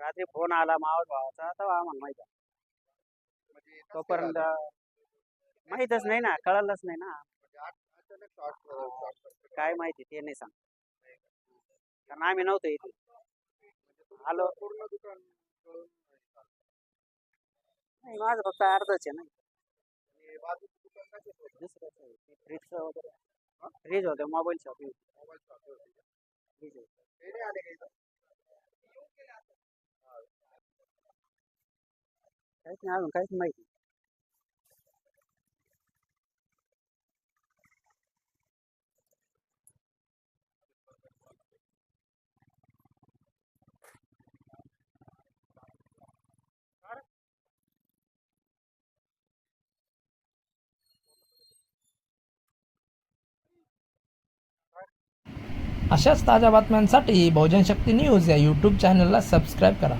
रात्री फोन आला मावळ भावाचा तेव्हा आम्हाला माहीत आहे. म्हणजे तोपर्यंत माहीतच नाही ना कळलंच नाही ना काय माहिती ते नाही सांग कारण आम्ही नव्हतो इथे. आलो. पूर्ण दुकान जळून नाही, माझं फक्त अर्धच आहे ना? दुसरं फ्रीजचं वगैरे. फ्रीज होतं मोबाईल शॉप? फ्रीज? काहीच नाही अजून काहीच माहिती. अशाच ताज्या बातम्यांसाठी बहुजन शक्ती न्यूज या यूट्यूब चॅनलला सबस्क्राईब करा.